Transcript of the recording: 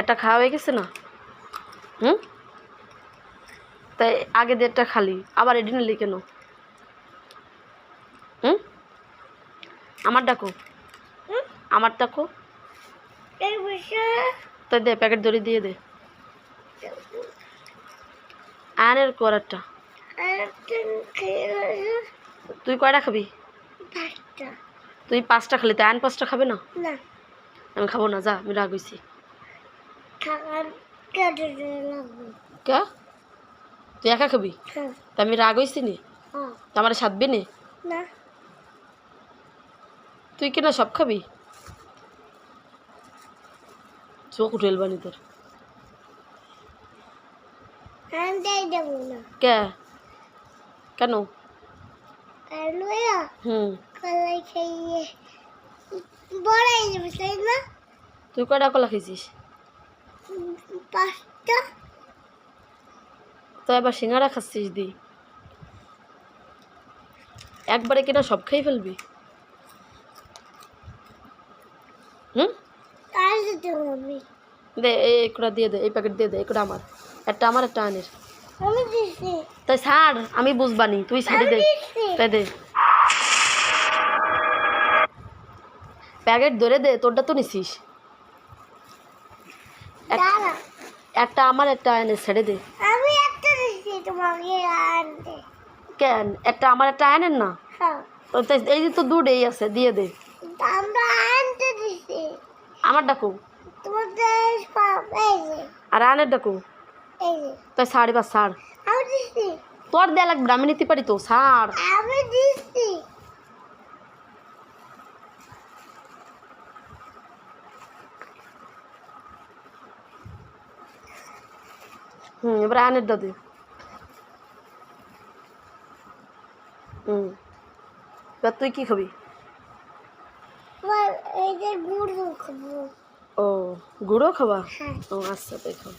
একটা খাওয়া হয়ে গেছে না? হুম? তাই আগে দেড়টা খালি আবার এটি নিলি কেন? হুম? আমার ডাকো? আমার ডাকো। তাই দে প্যাকেট ধরে দিয়ে দে। আনের করারটা গেছে তুই কয়টা খাবি? তুই পাঁচটা খালি তাই আন পাঁচটা খাবে না? আমি খাব না যা আমি রাগ লাগবে কে? তুই একা খাবি? হ্যাঁ। তা আমি রাগ হইছি নি? হ্যাঁ। তা আমার সাধবি নি? তুই কিনা সব খাবি? চোখ উঠেল বানি তোর। কে? কেন? হুম। তাই কয়টা কলা খেয়েছিস পাঁচটা। তো এবার সিঙ্গারা খাচ্ছিস দি। একবারে কিনা সব খেয়ে ফেলবি? হুম? দে এই একটা দিয়ে দে এই প্যাকেট দিয়ে দে একটা আমার। একটা আমার একটা আনের। তাই ছাড় আমি বুঝবানি তুই ছাড়ি দে। তাই দে। প্যাকেট ধরে দে তোরটা তো নিছিস। একটা আমার একটা আয়নের ছেড়ে দে। আমি একটা দিচ্ছি তোমাকে আনতে কেন? একটা আমার একটা আয়নের না? হ্যাঁ। এই যে তো দুধ আছে দিয়ে দে। আমরা আনতে দিচ্ছি আমার ডাকু আর আয়নের ডাকু তাই ছাড় বা ছাড়। আমি দিচ্ছি তোর দেয়া লাগবে আমি নিতে পারি তো ছাড়। আমি দিচ্ছি হুম এবার আনের দা দে হুম। এবার তুই কি খাবি? খাব। ও গুঁড়ো খাবা? হ্যাঁ। ও আচ্ছা তাই খাও